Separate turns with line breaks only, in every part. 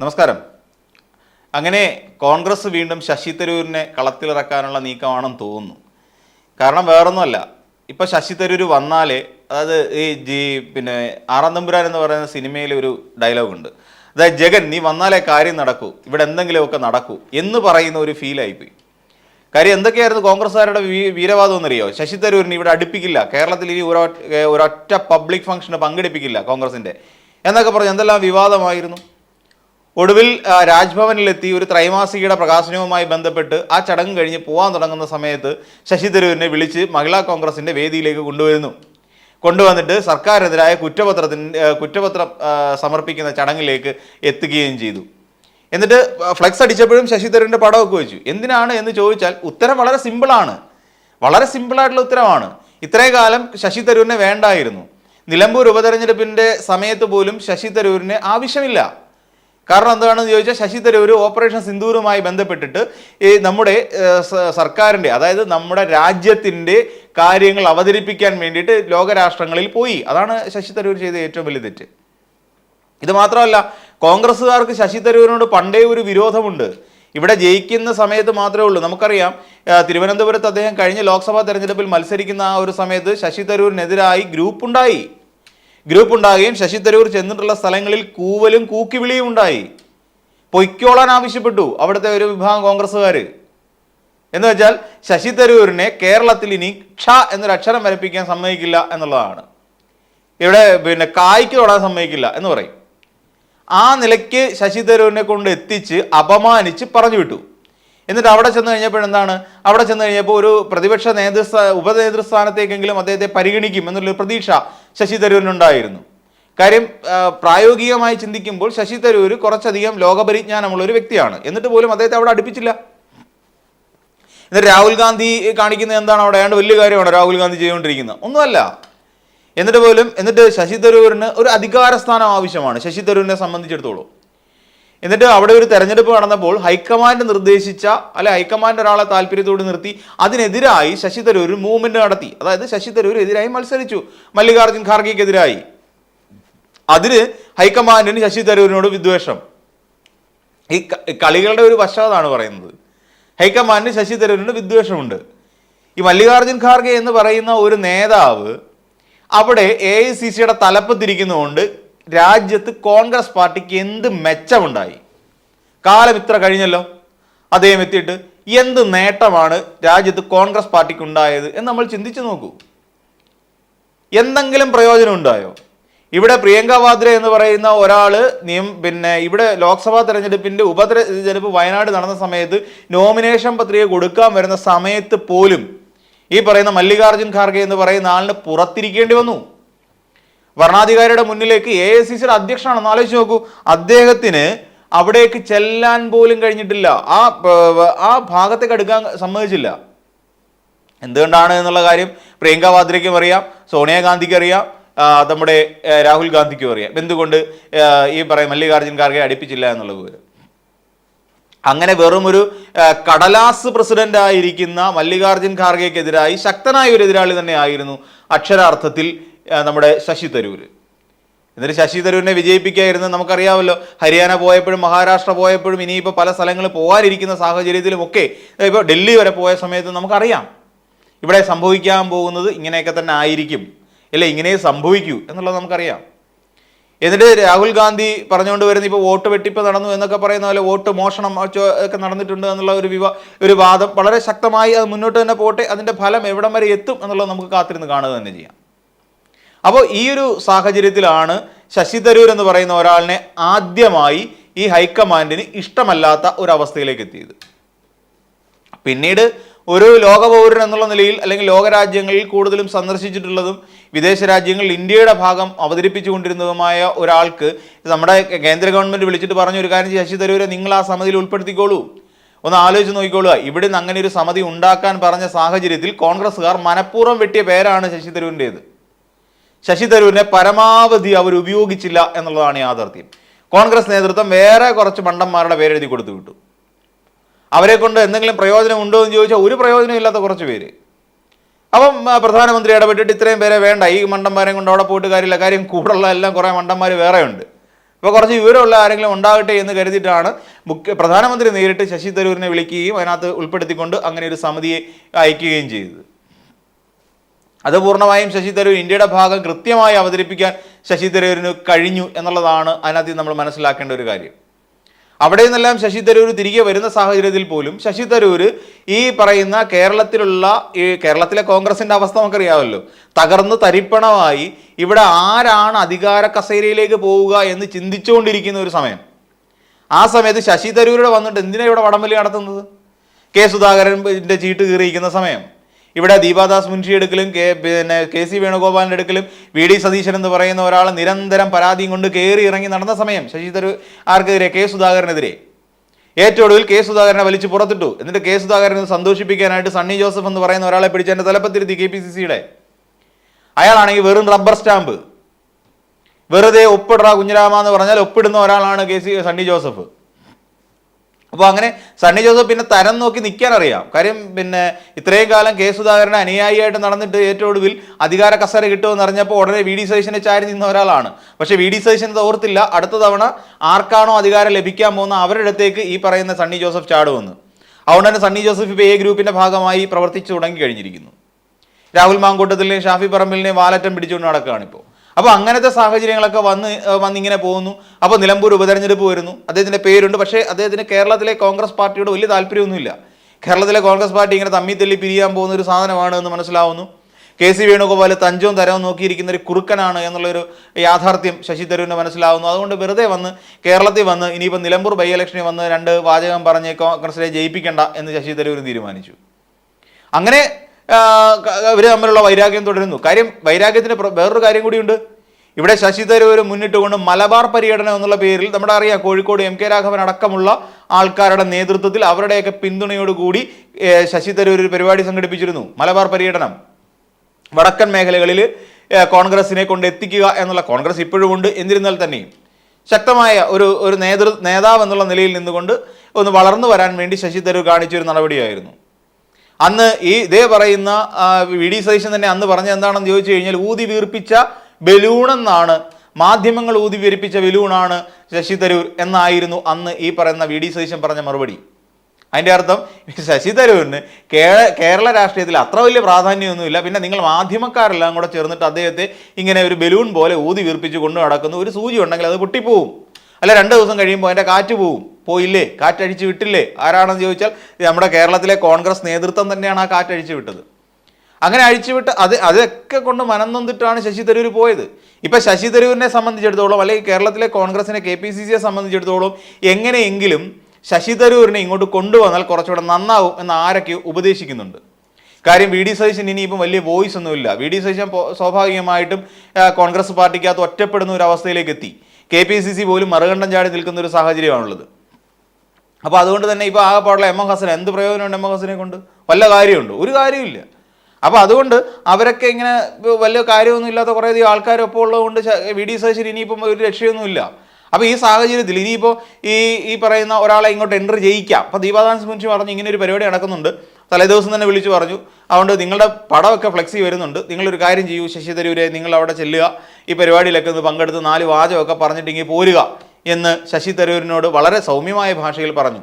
നമസ്കാരം. അങ്ങനെ കോൺഗ്രസ് വീണ്ടും ശശി തരൂരിനെ കളത്തിലിറക്കാനുള്ള നീക്കമാണെന്ന് തോന്നുന്നു. കാരണം വേറൊന്നുമല്ല. ഇപ്പോൾ ശശി തരൂർ വന്നാലേ അതായത് ഈ ജി പിന്നെ ആറാം തമ്പുരാൻ എന്ന് പറയുന്ന സിനിമയിൽ ഒരു ഡയലോഗുണ്ട്. അതായത് ജഗൻ നീ വന്നാലേ കാര്യം നടക്കൂ. ഇവിടെ എന്തെങ്കിലുമൊക്കെ നടക്കൂ. എന്ന് പറയുന്ന ഒരു ഫീലായിപ്പോയി കാര്യം എന്തൊക്കെയായിരുന്നു കോൺഗ്രസ്സുകാരുടെ വീരവാദം എന്നറിയോ? ശശി തരൂരിന് ഇവിടെ അടുപ്പിക്കില്ല. കേരളത്തിൽ ഇനി ഒരൊറ്റ പബ്ലിക് ഫംഗ്ഷന് പങ്കെടുപ്പിക്കില്ല കോൺഗ്രസിന്റെ എന്നൊക്കെ പറഞ്ഞ് എന്തെല്ലാം വിവാദമായിരുന്നു? ഒടുവിൽ രാജ്ഭവനിലെത്തി ഒരു ത്രൈമാസികയുടെ പ്രകാശനവുമായി ബന്ധപ്പെട്ട് ആ ചടങ്ങ് കഴിഞ്ഞ് പോകാൻ തുടങ്ങുന്ന സമയത്ത് ശശി തരൂരിനെ വിളിച്ച് മഹിളാ കോൺഗ്രസിന്റെ വേദിയിലേക്ക് കൊണ്ടുവരുന്നു. കൊണ്ടുവന്നിട്ട് സർക്കാരിനെതിരായ കുറ്റപത്രത്തിന് കുറ്റപത്രം സമർപ്പിക്കുന്ന ചടങ്ങിലേക്ക് എത്തുകയും ചെയ്തു. എന്നിട്ട് ഫ്ലെക്സ് അടിച്ചപ്പോഴും ശശി തരൂരിന്റെ പടമൊക്കെ വെച്ചു. എന്തിനാണ് എന്ന് ചോദിച്ചാൽ ഉത്തരം വളരെ സിമ്പിളാണ്. വളരെ സിമ്പിളായിട്ടുള്ള ഉത്തരമാണ്. ഇത്രയും കാലം ശശി തരൂരിനെ വേണ്ടായിരുന്നു. നിലമ്പൂർ ഉപതെരഞ്ഞെടുപ്പിന്റെ സമയത്ത് പോലും ശശി തരൂരിന് ആവശ്യമില്ല. കാരണം എന്താണെന്ന് ചോദിച്ചാൽ ശശി തരൂർ ഓപ്പറേഷൻ സിന്ദൂറുമായി ബന്ധപ്പെട്ടിട്ട് ഈ നമ്മുടെ സർക്കാരിന്റെ അതായത് നമ്മുടെ രാജ്യത്തിന്റെ കാര്യങ്ങൾ അവതരിപ്പിക്കാൻ വേണ്ടിയിട്ട് ലോകരാഷ്ട്രങ്ങളിൽ പോയി. അതാണ് ശശി തരൂർ ചെയ്ത ഏറ്റവും വലിയ തെറ്റ്. ഇത് മാത്രമല്ല കോൺഗ്രസ്സുകാർക്ക് ശശി തരൂരിനോട് പണ്ടേ ഒരു വിരോധമുണ്ട്. ഇവിടെ ജയിക്കുന്ന സമയത്ത് മാത്രമേ ഉള്ളൂ. നമുക്കറിയാം തിരുവനന്തപുരത്ത് അദ്ദേഹം കഴിഞ്ഞ ലോക്സഭാ തെരഞ്ഞെടുപ്പിൽ മത്സരിക്കുന്ന ആ ഒരു സമയത്ത് ശശി തരൂരിനെതിരായി ഗ്രൂപ്പ് ഉണ്ടായി ഗ്രൂപ്പ് ഉണ്ടാകുകയും ശശി തരൂർ ചെന്നിട്ടുള്ള സ്ഥലങ്ങളിൽ കൂവലും കൂക്കിവിളിയും ഉണ്ടായി. പൊയ്ക്കോളാൻ ആവശ്യപ്പെട്ടു അവിടുത്തെ ഒരു വിഭാഗം കോൺഗ്രസ്സുകാർ എന്ന് വെച്ചാൽ ശശി തരൂരിനെ കേരളത്തിൽ ഇനി ക്ഷ എന്നൊരു അക്ഷരം വരപ്പിക്കാൻ സമ്മതിക്കില്ല എന്നുള്ളതാണ്. ഇവിടെ പിന്നെ കായ്ക്ക് തൊടാൻ സമ്മതിക്കില്ല എന്ന് പറയും. ആ നിലയ്ക്ക് ശശി തരൂരിനെ കൊണ്ട് എത്തിച്ച് അപമാനിച്ച് പറഞ്ഞു വിട്ടു എന്നിട്ട് അവിടെ ചെന്ന് കഴിഞ്ഞപ്പോൾ എന്താണ്? അവിടെ ചെന്ന് കഴിഞ്ഞപ്പോൾ ഒരു പ്രതിപക്ഷ നേതൃസ്ഥാ ഉപനേതൃസ്ഥാനത്തേക്കെങ്കിലും അദ്ദേഹത്തെ പരിഗണിക്കും എന്നുള്ളൊരു പ്രതീക്ഷ ശശി തരൂരിനുണ്ടായിരുന്നു. കാര്യം പ്രായോഗികമായി ചിന്തിക്കുമ്പോൾ ശശി തരൂർ കുറച്ചധികം ലോകപരിജ്ഞാനമുള്ള ഒരു വ്യക്തിയാണ്. എന്നിട്ട് പോലും അദ്ദേഹത്തെ അവിടെ അടുപ്പിച്ചില്ല. എന്നിട്ട് രാഹുൽ ഗാന്ധി കാണിക്കുന്നത് എന്താണ് അവിടെ? അയാണ്ട് വലിയ കാര്യമാണ് രാഹുൽ ഗാന്ധി ചെയ്തുകൊണ്ടിരിക്കുന്നത്. ഒന്നുമല്ല. എന്നിട്ട് പോലും എന്നിട്ട് ശശി തരൂരിന് ഒരു അധികാരസ്ഥാനം ആവശ്യമാണ്. ശശി തരൂരിനെ സംബന്ധിച്ചിടത്തോളം. എന്നിട്ട് അവിടെ ഒരു തെരഞ്ഞെടുപ്പ് നടന്നപ്പോൾ ഹൈക്കമാൻഡ് നിർദ്ദേശിച്ച അല്ലെ ഹൈക്കമാൻഡ് ഒരാളെ താല്പര്യത്തോട് നിർത്തി. അതിനെതിരായി ശശി തരൂർ മൂവ്മെന്റ് നടത്തി. അതായത് ശശി തരൂർ എതിരായി മത്സരിച്ചു. മല്ലികാർജുൻ ഖാർഗെക്കെതിരായി. അതിന് ഹൈക്കമാൻഡിന് ശശി തരൂരിനോട് വിദ്വേഷം. ഈ കളികളുടെ ഒരു വശതാണ് പറയുന്നത്. ഹൈക്കമാൻഡിന് ശശി തരൂരിനോട് വിദ്വേഷമുണ്ട്. ഈ മല്ലികാർജുൻ ഖാർഗെ എന്ന് പറയുന്ന ഒരു നേതാവ് അവിടെ എ ഐ സി സിയുടെ തലപ്പത്തിരിക്കുന്നതുകൊണ്ട് രാജ്യത്ത് കോൺഗ്രസ് പാർട്ടിക്ക് എന്ത് മെച്ചമുണ്ടായി? കാലം ഇത്ര കഴിഞ്ഞല്ലോ. അദ്ദേഹം എത്തിയിട്ട് എന്ത് നേട്ടമാണ് രാജ്യത്ത് കോൺഗ്രസ് പാർട്ടിക്ക് ഉണ്ടായത് എന്ന് നമ്മൾ ചിന്തിച്ചു നോക്കൂ. എന്തെങ്കിലും പ്രയോജനം ഉണ്ടായോ? ഇവിടെ പ്രിയങ്ക വാദ്ര എന്ന് പറയുന്ന ഒരാൾ നിയം പിന്നെ ഇവിടെ ലോക്സഭാ തെരഞ്ഞെടുപ്പിന്റെ ഉപതെരഞ്ഞെടുപ്പ് വയനാട് നടന്ന സമയത്ത് നോമിനേഷൻ പത്രിക കൊടുക്കാൻ വരുന്ന സമയത്ത് പോലും ഈ പറയുന്ന മല്ലികാർജുൻ ഖാർഗെ എന്ന് പറയുന്ന ആളിന് പുറത്തിരിക്കേണ്ടി വന്നു. ഭരണാധികാരിയുടെ മുന്നിലേക്ക് എ ഐ സി സിയുടെ അധ്യക്ഷനാണെന്ന് ആലോചിച്ച് നോക്കൂ. അദ്ദേഹത്തിന് അവിടേക്ക് ചെല്ലാൻ പോലും കഴിഞ്ഞിട്ടില്ല. ആ ആ ഭാഗത്തേക്ക് എടുക്കാൻ സമ്മതിച്ചില്ല. എന്തുകൊണ്ടാണ് എന്നുള്ള കാര്യം പ്രിയങ്ക വാദ്രയ്ക്കും അറിയാം സോണിയാഗാന്ധിക്ക് അറിയാം നമ്മുടെ രാഹുൽ ഗാന്ധിക്കും അറിയാം. എന്തുകൊണ്ട് ഈ പറയും മല്ലികാർജുൻ ഖാർഗെ അടുപ്പിച്ചില്ല എന്നുള്ള വിവരം. അങ്ങനെ വെറും ഒരു കടലാസ് പ്രസിഡന്റ് ആയിരിക്കുന്ന മല്ലികാർജുൻ ഖാർഗെക്കെതിരായി ശക്തനായ ഒരു എതിരാളി തന്നെ ആയിരുന്നു. അക്ഷരാർത്ഥത്തിൽ നമ്മുടെ ശശി തരൂർ. എന്നിട്ട് ശശി തരൂരിനെ വിജയിപ്പിക്കായിരുന്നു. നമുക്കറിയാമല്ലോ ഹരിയാന പോയപ്പോഴും മഹാരാഷ്ട്ര പോയപ്പോഴും ഇനിയിപ്പോൾ പല സ്ഥലങ്ങളിൽ പോകാനിരിക്കുന്ന സാഹചര്യത്തിലുമൊക്കെ ഇപ്പോൾ ഡൽഹി വരെ പോയ സമയത്ത് നമുക്കറിയാം ഇവിടെ സംഭവിക്കാൻ പോകുന്നത് ഇങ്ങനെയൊക്കെ തന്നെ ആയിരിക്കും. അല്ലെ? ഇങ്ങനെ സംഭവിക്കൂ എന്നുള്ളത് നമുക്കറിയാം. എന്നിട്ട് രാഹുൽ ഗാന്ധി പറഞ്ഞുകൊണ്ട് വരുന്ന ഇപ്പോൾ വോട്ട് വെട്ടിപ്പ് നടന്നു എന്നൊക്കെ പറയുന്ന പോലെ വോട്ട് മോഷണം ഒക്കെ നടന്നിട്ടുണ്ട് എന്നുള്ള ഒരു വിവാ ഒരു വാദം വളരെ ശക്തമായി അത് മുന്നോട്ട് തന്നെ പോട്ടെ അതിന്റെ ഫലം എവിടം വരെ എത്തും എന്നുള്ളത് നമുക്ക് കാത്തിരുന്ന് കാണുക തന്നെ ചെയ്യാം. അപ്പോൾ ഈ ഒരു സാഹചര്യത്തിലാണ് ശശി തരൂർ എന്ന് പറയുന്ന ഒരാളിനെ ആദ്യമായി ഈ ഹൈക്കമാൻഡിന് ഇഷ്ടമല്ലാത്ത ഒരു അവസ്ഥയിലേക്ക് എത്തിയത്. പിന്നീട് ഒരു ലോകപൗരൻ എന്നുള്ള നിലയിൽ അല്ലെങ്കിൽ ലോകരാജ്യങ്ങളിൽ കൂടുതലും സന്ദർശിച്ചിട്ടുള്ളതും വിദേശ രാജ്യങ്ങളിൽ ഇന്ത്യയുടെ ഭാഗം അവതരിപ്പിച്ചുകൊണ്ടിരുന്നതുമായ ഒരാൾക്ക് നമ്മുടെ കേന്ദ്ര ഗവൺമെന്റ് വിളിച്ചിട്ട് പറഞ്ഞ ഒരു കാര്യം ശശി തരൂരെ നിങ്ങൾ ആ സമിതിയിൽ ഉൾപ്പെടുത്തിക്കോളൂ. ഒന്ന് ആലോചിച്ച് നോക്കിക്കോളുക. ഇവിടുന്ന് അങ്ങനെ ഒരു സമിതി ഉണ്ടാക്കാൻ പറഞ്ഞ സാഹചര്യത്തിൽ കോൺഗ്രസ്സുകാർ മനഃപൂർവം വെട്ടിയ പേരാണ് ശശി തരൂരിന്റേത്. ശശി തരൂരിനെ പരമാവധി അവർ ഉപയോഗിച്ചില്ല എന്നുള്ളതാണ് യാഥാർത്ഥ്യം. കോൺഗ്രസ് നേതൃത്വം വേറെ കുറച്ച് മണ്ടന്മാരുടെ പേരെഴുതി കൊടുത്തു വിട്ടു. അവരെ കൊണ്ട് എന്തെങ്കിലും പ്രയോജനം ഉണ്ടോ എന്ന് ചോദിച്ചാൽ ഒരു പ്രയോജനം ഇല്ലാത്ത കുറച്ച് പേര്. അപ്പം പ്രധാനമന്ത്രി ഇടപെട്ടിട്ട് ഇത്രയും പേരെ വേണ്ട. ഈ മണ്ടന്മാരെ കൊണ്ട് അവിടെ പോയിട്ട് കാര്യമില്ല. കാര്യം കൂടുള്ള എല്ലാം കുറേ മണ്ടന്മാർ വേറെ ഉണ്ട് ഇപ്പോൾ കുറച്ച് വിവരമുള്ള ആരെങ്കിലും ഉണ്ടാകട്ടെ എന്ന് കരുതിയിട്ടാണ് മുഖ്യ പ്രധാനമന്ത്രി നേരിട്ട് ശശി തരൂരിനെ വിളിക്കുകയും അതിനകത്ത് ഉൾപ്പെടുത്തിക്കൊണ്ട് അങ്ങനെ ഒരു സമിതിയെ അയക്കുകയും ചെയ്തത്. അത് പൂർണമായും ശശി തരൂർ ഇന്ത്യയുടെ ഭാഗം കൃത്യമായി അവതരിപ്പിക്കാൻ ശശി തരൂരിന് കഴിഞ്ഞു എന്നുള്ളതാണ് അതിനകത്ത് നമ്മൾ മനസ്സിലാക്കേണ്ട ഒരു കാര്യം. അവിടെ നിന്നെല്ലാം ശശി തരൂർ തിരികെ വരുന്ന സാഹചര്യത്തിൽ പോലും ശശി തരൂർ ഈ പറയുന്ന കേരളത്തിലുള്ള ഈ കേരളത്തിലെ കോൺഗ്രസിന്റെ അവസ്ഥ നമുക്കറിയാമല്ലോ. തകർന്ന് തരിപ്പണമായി ഇവിടെ ആരാണ് അധികാര കസേരയിലേക്ക് പോവുക എന്ന് ചിന്തിച്ചുകൊണ്ടിരിക്കുന്ന ഒരു സമയം. ആ സമയത്ത് ശശി തരൂരുടെ വന്നിട്ട് എന്തിനാണ് ഇവിടെ വടംവലി നടത്തുന്നത്? കെ സുധാകരന്റെ ചീട്ട് കീറിയിരിക്കുന്ന സമയം. ഇവിടെ ദീപാദാസ് മുൻഷി എടുക്കലും കെ പിന്നെ കെ സി വേണുഗോപാലിന്റെ എടുക്കലും വി ഡി സതീശൻ എന്ന് പറയുന്ന ഒരാൾ നിരന്തരം പരാതിയും കൊണ്ട് കയറി ഇറങ്ങി നടന്ന സമയം ശശി തരൂർ ആർക്കെതിരെ? കെ സുധാകരനെതിരെ. ഏറ്റവും ഒടുവിൽ കെ സുധാകരനെ വലിച്ചു പുറത്തിട്ടു. എന്നിട്ട് കെ സുധാകരനെ സന്തോഷിപ്പിക്കാനായിട്ട് സണ്ണി ജോസഫ് എന്ന് പറയുന്ന ഒരാളെ പിടിച്ച് എന്റെ തലപ്പത്തിരുത്തി കെ പി സി സിയുടെ. അയാളാണെങ്കിൽ വെറും റബ്ബർ സ്റ്റാമ്പ്. വെറുതെ ഒപ്പിടറ കുഞ്ഞിരാമ എന്ന് പറഞ്ഞാൽ ഒപ്പിടുന്ന ഒരാളാണ് കെ സി സണ്ണി ജോസഫ്. അപ്പോൾ അങ്ങനെ സണ്ണി ജോസഫ് പിന്നെ തരം നോക്കി നിൽക്കാൻ അറിയാം കാര്യം പിന്നെ ഇത്രയും കാലം കെ സുധാകരനെ അനുയായിയായിട്ട് നടന്നിട്ട് ഏറ്റവും ഒടുവിൽ അധികാര കസര കിട്ടുമെന്ന് അറിഞ്ഞപ്പോൾ ഉടനെ വി ഡി സതീശനെ ചാരി നിന്ന ഒരാളാണ്. പക്ഷേ വി ഡി സതീശൻ ഓർത്തില്ല. അടുത്ത തവണ ആർക്കാണോ അധികാരം ലഭിക്കാൻ പോകുന്ന അവരുടെ അടുത്തേക്ക് ഈ പറയുന്ന സണ്ണി ജോസഫ് ചാടുമെന്ന്. അതുകൊണ്ട് തന്നെ സണ്ണി ജോസഫ് ഇപ്പോൾ എ ഗ്രൂപ്പിന്റെ ഭാഗമായി പ്രവർത്തിച്ചു തുടങ്ങി കഴിഞ്ഞിരിക്കുന്നു. രാഹുൽ മാങ്കൂട്ടത്തിലെയും ഷാഫി പറമ്പിലിനെയും വാലറ്റം പിടിച്ചുകൊണ്ട് നടക്കുകയാണ് ഇപ്പോൾ അപ്പോൾ അങ്ങനത്തെ സാഹചര്യങ്ങളൊക്കെ വന്ന് വന്നിങ്ങനെ പോകുന്നു. അപ്പോൾ നിലമ്പൂർ ഉപതെരഞ്ഞെടുപ്പ് വരുന്നു. അദ്ദേഹത്തിന്റെ പേരുണ്ട്. പക്ഷേ അദ്ദേഹത്തിന് കേരളത്തിലെ കോൺഗ്രസ് പാർട്ടിയോട് വലിയ താല്പര്യമൊന്നുമില്ല. കേരളത്തിലെ കോൺഗ്രസ് പാർട്ടി ഇങ്ങനെ തമ്മി തെല്ലി പിരിയാൻ പോകുന്ന ഒരു സാധനമാണ് എന്ന് മനസ്സിലാവുന്നു. കെ സി വേണുഗോപാൽ തഞ്ചവും തരവും നോക്കിയിരിക്കുന്ന ഒരു കുറുക്കനാണ് എന്നുള്ളൊരു യാഥാർത്ഥ്യം ശശി തരൂരിന് മനസ്സിലാവുന്നു. അതുകൊണ്ട് വെറുതെ വന്ന് കേരളത്തിൽ വന്ന് ഇനിയിപ്പോൾ നിലമ്പൂർ ബൈ ഇലക്ഷനിൽ വന്ന് രണ്ട് വാചകം പറഞ്ഞ് കോൺഗ്രസിനെ ജയിപ്പിക്കണ്ട എന്ന് ശശി തരൂർ തീരുമാനിച്ചു. അങ്ങനെ ഇവർ തമ്മിലുള്ള വൈരാഗ്യം തുടരുന്നു. കാര്യം വൈരാഗ്യത്തിന് വേറൊരു കാര്യം കൂടിയുണ്ട്. ഇവിടെ ശശി മുന്നിട്ട് കൊണ്ട് മലബാർ പര്യടനം എന്നുള്ള പേരിൽ നമ്മുടെ അറിയാം കോഴിക്കോട് എം കെ രാഘവൻ അടക്കമുള്ള ആൾക്കാരുടെ നേതൃത്വത്തിൽ അവരുടെയൊക്കെ പിന്തുണയോടുകൂടി ശശി തരൂർ ഒരു പരിപാടി സംഘടിപ്പിച്ചിരുന്നു. മലബാർ പര്യടനം. വടക്കൻ മേഖലകളിൽ കോൺഗ്രസിനെ കൊണ്ട് എത്തിക്കുക എന്നുള്ള കോൺഗ്രസ് ഇപ്പോഴും ഉണ്ട്. എന്നിരുന്നാൽ തന്നെയും ശക്തമായ ഒരു ഒരു നേതൃ നേതാവ് എന്നുള്ള നിലയിൽ നിന്നുകൊണ്ട് ഒന്ന് വളർന്നു വരാൻ വേണ്ടി ശശി തരൂർ കാണിച്ചൊരു നടപടിയായിരുന്നു. അന്ന് ഈ ഇതേ പറയുന്ന വി ഡി സതീശൻ തന്നെ അന്ന് പറഞ്ഞ എന്താണെന്ന് ചോദിച്ചു കഴിഞ്ഞാൽ ഊതി വീർപ്പിച്ച ബലൂൺ എന്നാണ് മാധ്യമങ്ങൾ ഊതി വീർപ്പിച്ച ബലൂണാണ് ശശി തരൂർ എന്നായിരുന്നു അന്ന് ഈ പറയുന്ന വി ഡി സതീശൻ പറഞ്ഞ മറുപടി. അതിന്റെ അർത്ഥം ശശി തരൂരിന് കേരള രാഷ്ട്രീയത്തിൽ അത്ര വലിയ പ്രാധാന്യമൊന്നുമില്ല. പിന്നെ നിങ്ങൾ മാധ്യമക്കാരെല്ലാം കൂടെ ചേർന്നിട്ട് അദ്ദേഹത്തെ ഇങ്ങനെ ഒരു ബലൂൺ പോലെ ഊതി വീർപ്പിച്ച് കൊണ്ടു നടക്കുന്നു ഒരു സൂചി ഉണ്ടെങ്കിൽ അത് പൊട്ടിപ്പോവും. അല്ല രണ്ട് ദിവസം കഴിയുമ്പോൾ അതിന്റെ കാറ്റ് പോവും. പോയില്ലേ? കാറ്റഴിച്ചു വിട്ടില്ലേ? ആരാണെന്ന് ചോദിച്ചാൽ നമ്മുടെ കേരളത്തിലെ കോൺഗ്രസ് നേതൃത്വം തന്നെയാണ് ആ കാറ്റഴിച്ചു വിട്ടത്. അങ്ങനെ അഴിച്ചുവിട്ട് അത് അതൊക്കെ കൊണ്ട് മനം നൊന്നിട്ടാണ് ശശി തരൂർ പോയത്. ഇപ്പം ശശി തരൂരിനെ സംബന്ധിച്ചിടത്തോളം അല്ലെങ്കിൽ കേരളത്തിലെ കോൺഗ്രസിനെ കെ പി സി സിയെ സംബന്ധിച്ചിടത്തോളം എങ്ങനെയെങ്കിലും ശശി തരൂരിനെ ഇങ്ങോട്ട് കൊണ്ടുവന്നാൽ കുറച്ചുകൂടെ നന്നാവും എന്ന് ആരൊക്കെ ഉപദേശിക്കുന്നുണ്ട്. കാര്യം വി ഡി സതീശൻ ഇനിയിപ്പം വലിയ വോയിസ് ഒന്നുമില്ല. വി ഡി സതീശൻ സ്വാഭാവികമായിട്ടും കോൺഗ്രസ് പാർട്ടിക്കകത്ത് ഒറ്റപ്പെടുന്ന ഒരു അവസ്ഥയിലേക്ക് എത്തി. കെ പി സി സി പോലും മറുകണ്ഠം ചാടി നിൽക്കുന്ന ഒരു സാഹചര്യമാണുള്ളത്. അപ്പോൾ അതുകൊണ്ട് തന്നെ ഇപ്പോൾ ആകെപ്പാടുള്ള എം എം ഹസൻ എന്ത് പ്രയോജനമുണ്ട് എം എം ഹസനെ കൊണ്ട്? വല്ല കാര്യമുണ്ട്. ഒരു കാര്യമില്ല അപ്പോൾ അതുകൊണ്ട് അവരൊക്കെ ഇങ്ങനെ വലിയ കാര്യമൊന്നും ഇല്ലാത്ത കുറേയധികം ആൾക്കാരൊപ്പം ഉള്ളതുകൊണ്ട് വി ഡി സതീശൻ ഇനിയിപ്പം ഒരു രക്ഷയൊന്നുമില്ല. അപ്പോൾ ഈ സാഹചര്യത്തിൽ ഇനിയിപ്പോൾ ഈ ഈ പറയുന്ന ഒരാളെ ഇങ്ങോട്ട് എന്റർ ചെയ്യിക്കാം. അപ്പോൾ ദീപാദാസ് മുൻഷി പറഞ്ഞു ഇങ്ങനെ ഒരു പരിപാടി നടക്കുന്നുണ്ട്. തലേദിവസം തന്നെ വിളിച്ചു പറഞ്ഞു. അതുകൊണ്ട് നിങ്ങളുടെ പടമൊക്കെ ഫ്ലെക്സി വരുന്നുണ്ട്. നിങ്ങളൊരു കാര്യം ചെയ്യൂ ശശി തരൂരെ നിങ്ങൾ അവിടെ ചെല്ലുക. ഈ പരിപാടിയിലൊക്കെ ഒന്ന് പങ്കെടുത്ത് നാല് വാചകമൊക്കെ പറഞ്ഞിട്ട് ഇങ്ങനെ പോരുക. എന്ന് ശശി തരൂരിനോട് വളരെ സൗമ്യമായ ഭാഷയിൽ പറഞ്ഞു.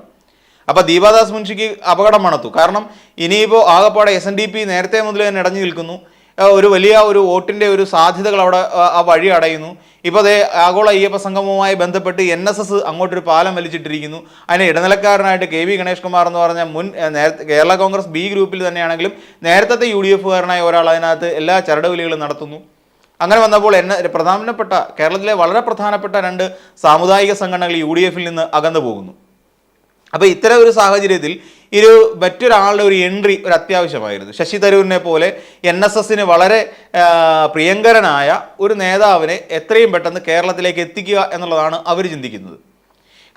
അപ്പോൾ ദീപാദാസ് മുൻഷിക്ക് അപകടം മണത്തു. കാരണം ഇനിയിപ്പോൾ ആകപ്പാടെ എസ് എൻ ഡി പി നേരത്തെ മുതൽ തന്നെ ഇടഞ്ഞു നിൽക്കുന്നു. ഒരു വലിയ ഒരു വോട്ടിന്റെ ഒരു സാധ്യതകൾ അവിടെ ആ, വഴി അടയുന്നു. ഇപ്പോൾ അതേ ആഗോള അയ്യപ്പ സംഗമവുമായി ബന്ധപ്പെട്ട് എൻ എസ് എസ് അങ്ങോട്ടൊരു പാലം വലിച്ചിട്ടിരിക്കുന്നു. അതിന് ഇടനിലക്കാരനായിട്ട് കെ വി ഗണേഷ് കുമാർ എന്ന് പറഞ്ഞ മുൻ നേരത്തെ കേരള കോൺഗ്രസ് ബി ഗ്രൂപ്പിൽ തന്നെയാണെങ്കിലും നേരത്തെ യു ഡി എഫുകാരനായ ഒരാൾ അതിനകത്ത് എല്ലാ ചരടുവലികളും നടത്തുന്നു. അങ്ങനെ വന്നപ്പോൾ എന്നെ പ്രധാനപ്പെട്ട കേരളത്തിലെ വളരെ പ്രധാനപ്പെട്ട രണ്ട് സാമുദായിക സംഘടനകൾ യു ഡി എഫിൽ നിന്ന് അകന്നു പോകുന്നു. അപ്പോൾ ഇത്തരം ഒരു സാഹചര്യത്തിൽ ഒരു മറ്റൊരാളുടെ ഒരു എൻട്രി ഒരു അത്യാവശ്യമായിരുന്നു. ശശി തരൂരിനെ പോലെ എൻ എസ് എസിന് വളരെ പ്രിയങ്കരനായ ഒരു നേതാവിനെ എത്രയും പെട്ടെന്ന് കേരളത്തിലേക്ക് എത്തിക്കുക എന്നുള്ളതാണ് അവർ ചിന്തിക്കുന്നത്.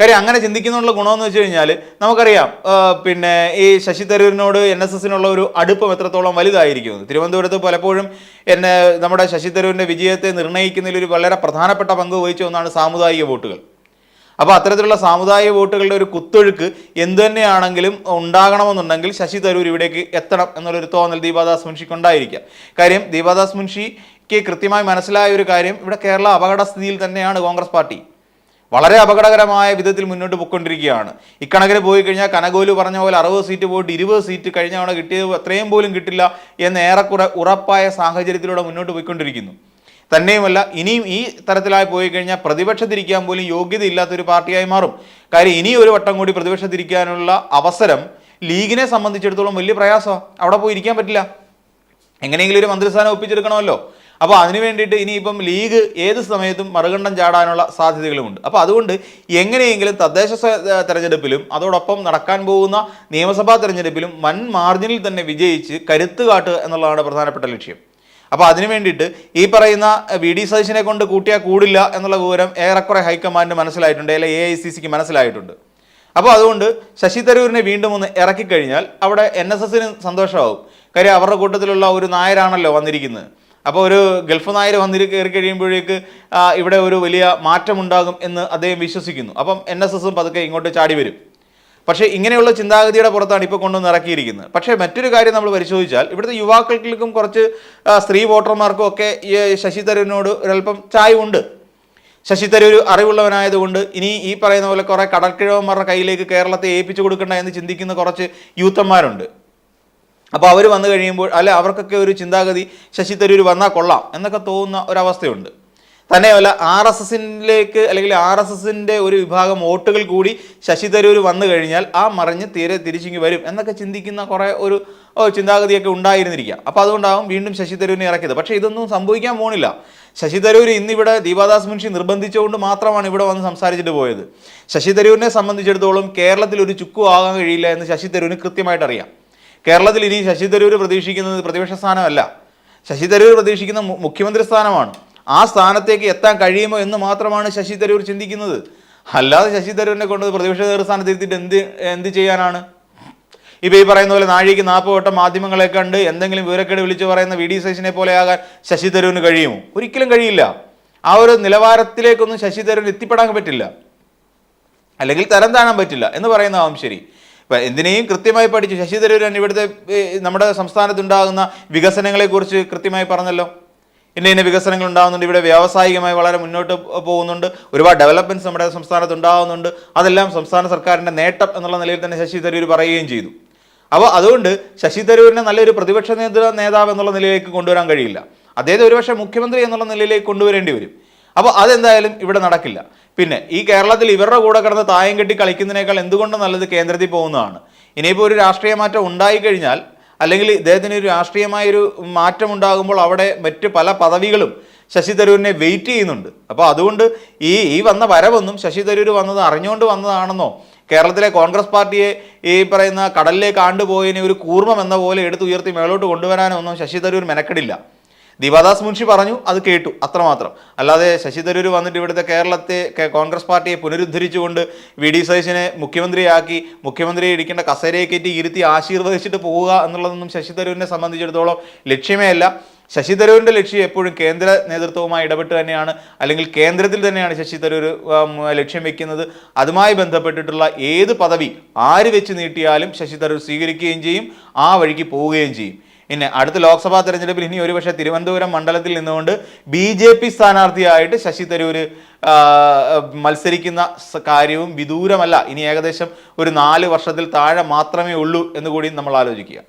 കാര്യം അങ്ങനെ ചിന്തിക്കുന്നുള്ള ഗുണമെന്ന് വെച്ച് കഴിഞ്ഞാൽ നമുക്കറിയാം പിന്നെ ഈ ശശി തരൂരിനോട് എൻ എസ് എസിനുള്ള ഒരു അടുപ്പം എത്രത്തോളം വലുതായിരിക്കും തിരുവനന്തപുരത്ത് പലപ്പോഴും എന്നെ നമ്മുടെ ശശി തരൂരിന്റെ വിജയത്തെ നിർണയിക്കുന്നതിൽ ഒരു വളരെ പ്രധാനപ്പെട്ട പങ്ക് വഹിച്ച ഒന്നാണ് സാമുദായിക വോട്ടുകൾ. അപ്പോൾ അത്തരത്തിലുള്ള സാമുദായിക വോട്ടുകളുടെ ഒരു കുത്തൊഴുക്ക് എന്തു തന്നെയാണെങ്കിലും ഉണ്ടാകണമെന്നുണ്ടെങ്കിൽ ശശി തരൂർ ഇവിടേക്ക് എത്തണം എന്നുള്ളൊരു തോന്നൽ ദീപാദാസ് മുൻഷിക്ക് ഉണ്ടായിരിക്കാം കാര്യം ദീപാദാസ് മുൻഷിക്ക് കൃത്യമായി മനസ്സിലായ ഒരു കാര്യം ഇവിടെ കേരള അപകടസ്ഥിതിയിൽ തന്നെയാണ് കോൺഗ്രസ് പാർട്ടി. വളരെ അപകടകരമായ വിധത്തിൽ മുന്നോട്ട് പോയിക്കൊണ്ടിരിക്കുകയാണ്. ഇക്കണക്കിന് പോയി കഴിഞ്ഞാൽ കനകോൽ പറഞ്ഞ പോലെ അറുപത് സീറ്റ് പോയിട്ട് ഇരുപത് സീറ്റ് കഴിഞ്ഞ തവണ കിട്ടിയത് അത്രയും പോലും കിട്ടില്ല എന്ന് ഏറെക്കുറെ ഉറപ്പായ സാഹചര്യത്തിലൂടെ മുന്നോട്ട് പോയിക്കൊണ്ടിരിക്കുന്നു. തന്നെയുമല്ല ഇനിയും ഈ തരത്തിലായി പോയി കഴിഞ്ഞാൽ പ്രതിപക്ഷത്തിരിക്കാൻ പോലും യോഗ്യതയില്ലാത്തൊരു പാർട്ടിയായി മാറും. കാര്യം ഇനി ഒരു വട്ടം കൂടി പ്രതിപക്ഷത്തിരിക്കാനുള്ള അവസരം ലീഗിനെ സംബന്ധിച്ചിടത്തോളം വലിയ പ്രയാസമാണ് അവിടെ പോയി ഇരിക്കാൻ പറ്റില്ല. എങ്ങനെയെങ്കിലും ഒരു മന്ത്രിസ്ഥാനം ഒപ്പിച്ചെടുക്കണമല്ലോ. അപ്പോൾ അതിനു വേണ്ടിയിട്ട് ഇനിയിപ്പം ലീഗ് ഏത് സമയത്തും മറുകണ്ഠം ചാടാനുള്ള സാധ്യതകളുമുണ്ട്. അപ്പോൾ അതുകൊണ്ട് എങ്ങനെയെങ്കിലും തദ്ദേശ തെരഞ്ഞെടുപ്പിലും അതോടൊപ്പം നടക്കാൻ പോകുന്ന നിയമസഭാ തെരഞ്ഞെടുപ്പിലും വൻ മാർജിനിൽ തന്നെ വിജയിച്ച് കരുത്ത് കാട്ടുക എന്നുള്ളതാണ് പ്രധാനപ്പെട്ട ലക്ഷ്യം. അപ്പോൾ അതിനു വേണ്ടിയിട്ട് ഈ പറയുന്ന വി ഡി സതീശനെ കൊണ്ട് കൂട്ടിയാൽ കൂടില്ല എന്നുള്ള വിവരം ഏറെക്കുറെ ഹൈക്കമാൻഡ് മനസ്സിലായിട്ടുണ്ട് അല്ലെങ്കിൽ എ ഐ സി സിക്ക് മനസ്സിലായിട്ടുണ്ട്. അപ്പോൾ അതുകൊണ്ട് ശശി തരൂരിനെ വീണ്ടും ഒന്ന് ഇറക്കിക്കഴിഞ്ഞാൽ അവിടെ എൻ എസ് എസിന് സന്തോഷമാവും. കാര്യം അവരുടെ കൂട്ടത്തിലുള്ള ഒരു നായരാണല്ലോ വന്നിരിക്കുന്നത്. അപ്പോൾ ഒരു ഗൾഫ് നായർ വന്നിരി കയറി കഴിയുമ്പോഴേക്ക് ഇവിടെ ഒരു വലിയ മാറ്റമുണ്ടാകും എന്ന് അദ്ദേഹം വിശ്വസിക്കുന്നു. അപ്പം എൻ എസ് എസും പതുക്കെ ഇങ്ങോട്ട് ചാടി വരും. പക്ഷേ ഇങ്ങനെയുള്ള ചിന്താഗതിയുടെ പുറത്താണ് ഇപ്പോൾ കൊണ്ടുവന്ന് ഇറക്കിയിരിക്കുന്നത്. പക്ഷേ മറ്റൊരു കാര്യം നമ്മൾ പരിശോധിച്ചാൽ ഇവിടുത്തെ യുവാക്കൾക്കും കുറച്ച് സ്ത്രീ വോട്ടർമാർക്കും ഒക്കെ ഈ ശശി തരൂരിനോട് ഒരല്പം ചായവുണ്ട്. ശശി തരൂർ അറിവുള്ളവനായതുകൊണ്ട് ഇനി ഈ പറയുന്ന പോലെ കുറേ കടൽക്കിഴവന്മാരുടെ കയ്യിലേക്ക് കേരളത്തെ ഏൽപ്പിച്ചു കൊടുക്കണ്ട എന്ന് ചിന്തിക്കുന്ന കുറച്ച് യൂത്തന്മാരുണ്ട്. അപ്പോൾ അവർ വന്നു കഴിയുമ്പോൾ അല്ല അവർക്കൊക്കെ ഒരു ചിന്താഗതി ശശി തരൂർ വന്നാൽ കൊള്ളാം എന്നൊക്കെ തോന്നുന്ന ഒരവസ്ഥയുണ്ട്. തന്നെയല്ല ആർ എസ് എസിലേക്ക് അല്ലെങ്കിൽ ആർ എസ് എസിന്റെ ഒരു വിഭാഗം വോട്ടുകൾ കൂടി ശശി തരൂർ വന്നു കഴിഞ്ഞാൽ ആ മറിഞ്ഞ് തീരെ തിരിച്ചിങ്ങി വരും എന്നൊക്കെ ചിന്തിക്കുന്ന കുറേ ഒരു ചിന്താഗതിയൊക്കെ ഉണ്ടായിരുന്നിരിക്കുക. അപ്പോൾ അതുകൊണ്ടാവും വീണ്ടും ശശി തരൂരിനെ ഇറക്കിയത്. പക്ഷേ ഇതൊന്നും സംഭവിക്കാൻ പോണില്ല. ശശി തരൂർ ഇന്നിവിടെ ദീപാദാസ് മുൻഷി നിർബന്ധിച്ചുകൊണ്ട് മാത്രമാണ് ഇവിടെ വന്ന് സംസാരിച്ചിട്ട് പോയത്. ശശി തരൂരിനെ സംബന്ധിച്ചിടത്തോളം കേരളത്തിൽ ഒരു ചുക്കു ആകാൻ കഴിയില്ല എന്ന് ശശി തരൂരിന് കൃത്യമായിട്ട് അറിയാം കേരളത്തിൽ ഇനി ശശി തരൂർ പ്രതീക്ഷിക്കുന്നത് പ്രതിപക്ഷ സ്ഥാനമല്ല. ശശി തരൂർ പ്രതീക്ഷിക്കുന്ന മുഖ്യമന്ത്രി സ്ഥാനമാണ്. ആ സ്ഥാനത്തേക്ക് എത്താൻ കഴിയുമോ എന്ന് മാത്രമാണ് ശശി തരൂർ ചിന്തിക്കുന്നത്. അല്ലാതെ ശശി തരൂരിനെ കൊണ്ട് പ്രതിപക്ഷ നേതൃസ്ഥാനത്ത് എന്ത് എന്ത് ചെയ്യാനാണ്? ഇപ്പോൾ ഈ പറയുന്ന പോലെ നാഴിക്ക് നാൽപ്പത് വട്ടം മാധ്യമങ്ങളെ കണ്ട് എന്തെങ്കിലും വിവരക്കേട് വിളിച്ചു പറയുന്ന വി ഡി സേഷനെ പോലെ ആകാൻ ശശി തരൂരിന് കഴിയുമോ? ഒരിക്കലും കഴിയില്ല. ആ ഒരു നിലവാരത്തിലേക്കൊന്നും ശശി തരൂരിന് എത്തിപ്പെടാൻ പറ്റില്ല. അല്ലെങ്കിൽ തരം താഴാൻ പറ്റില്ല എന്ന് പറയുന്നതാവും ശരി. ഇപ്പം എന്തിനേയും കൃത്യമായി പഠിച്ചു. ശശി തരൂരൻ ഇവിടുത്തെ നമ്മുടെ സംസ്ഥാനത്തുണ്ടാകുന്ന വികസനങ്ങളെക്കുറിച്ച് കൃത്യമായി പറഞ്ഞല്ലോ. ഇന്ന ഇന്ന വികസനങ്ങൾ ഉണ്ടാകുന്നുണ്ട്. ഇവിടെ വ്യാവസായികമായി വളരെ മുന്നോട്ട് പോകുന്നുണ്ട്. ഒരുപാട് ഡെവലപ്മെന്റ്സ് നമ്മുടെ സംസ്ഥാനത്ത് ഉണ്ടാകുന്നുണ്ട് അതെല്ലാം സംസ്ഥാന സർക്കാരിന്റെ നേട്ടം എന്നുള്ള നിലയിൽ തന്നെ ശശി തരൂർ പറയുകയും ചെയ്തു. അപ്പോൾ അതുകൊണ്ട് ശശി തരൂരിനെ നല്ലൊരു പ്രതിപക്ഷ നേതൃ നേതാവ് എന്നുള്ള നിലയിലേക്ക് കൊണ്ടുവരാൻ കഴിയില്ല. അദ്ദേഹത്തെ ഒരുപക്ഷെ മുഖ്യമന്ത്രി എന്നുള്ള നിലയിലേക്ക് കൊണ്ടുവരേണ്ടി വരും. അപ്പോൾ അതെന്തായാലും ഇവിടെ നടക്കില്ല. പിന്നെ ഈ കേരളത്തിൽ ഇവരുടെ കൂടെ കിടന്ന് തായം കെട്ടി കളിക്കുന്നതിനേക്കാൾ എന്തുകൊണ്ടും നല്ലത് കേന്ദ്രത്തിൽ പോകുന്നതാണ്. ഇനിയിപ്പോൾ ഒരു രാഷ്ട്രീയ മാറ്റം ഉണ്ടായിക്കഴിഞ്ഞാൽ അല്ലെങ്കിൽ ഇദ്ദേഹത്തിന് ഒരു രാഷ്ട്രീയമായ ഒരു മാറ്റം ഉണ്ടാകുമ്പോൾ അവിടെ മറ്റ് പല പദവികളും ശശി തരൂരിനെ വെയിറ്റ് ചെയ്യുന്നുണ്ട്. അപ്പോൾ അതുകൊണ്ട് ഈ ഈ വന്ന വരവൊന്നും ശശി തരൂർ വന്നത് അറിഞ്ഞുകൊണ്ട് വന്നതാണെന്നോ കേരളത്തിലെ കോൺഗ്രസ് പാർട്ടിയെ ഈ പറയുന്ന കടലിലേക്ക് ആണ്ടുപോയതിനെ ഒരു കൂർമ്മം എന്ന പോലെ എടുത്തുയർത്തി മേളോട്ട് കൊണ്ടുവരാനോ ഒന്നും ശശി തരൂർ മെനക്കെടില്ല. ദീപാദാസ് മുൻഷി പറഞ്ഞു അത് കേട്ടു അത്രമാത്രം. അല്ലാതെ ശശി തരൂർ വന്നിട്ട് ഇവിടുത്തെ കേരളത്തെ കോൺഗ്രസ് പാർട്ടിയെ പുനരുദ്ധരിച്ചുകൊണ്ട് വി ഡി സതീശനെ മുഖ്യമന്ത്രിയാക്കി മുഖ്യമന്ത്രിയെ ഇരിക്കേണ്ട കസേരയെ കയറ്റി ഇരുത്തി ആശീർവദിച്ചിട്ട് പോവുക എന്നുള്ളതൊന്നും ശശി തരൂരിനെ സംബന്ധിച്ചിടത്തോളം ലക്ഷ്യമേ അല്ല. ശശി തരൂരിന്റെ ലക്ഷ്യം എപ്പോഴും കേന്ദ്ര നേതൃത്വവുമായി ഇടപെട്ട് തന്നെയാണ് അല്ലെങ്കിൽ കേന്ദ്രത്തിൽ തന്നെയാണ് ശശി തരൂർ ലക്ഷ്യം വെക്കുന്നത്. അതുമായി ബന്ധപ്പെട്ടിട്ടുള്ള ഏത് പദവി ആര് വെച്ച് നീട്ടിയാലും ശശി തരൂർ സ്വീകരിക്കുകയും ചെയ്യും ആ വഴിക്ക് പോവുകയും ചെയ്യും. പിന്നെ അടുത്ത ലോക്സഭാ തെരഞ്ഞെടുപ്പിൽ ഇനി ഒരുപക്ഷെ തിരുവനന്തപുരം മണ്ഡലത്തിൽ നിന്നുകൊണ്ട് ബി ജെ പി സ്ഥാനാർത്ഥിയായിട്ട് ശശി തരൂർ മത്സരിക്കുന്ന കാര്യവും വിദൂരമല്ല. ഇനി ഏകദേശം ഒരു നാല് വർഷത്തിൽ താഴെ മാത്രമേ ഉള്ളൂ എന്ന് കൂടി നമ്മൾ ആലോചിക്കുക.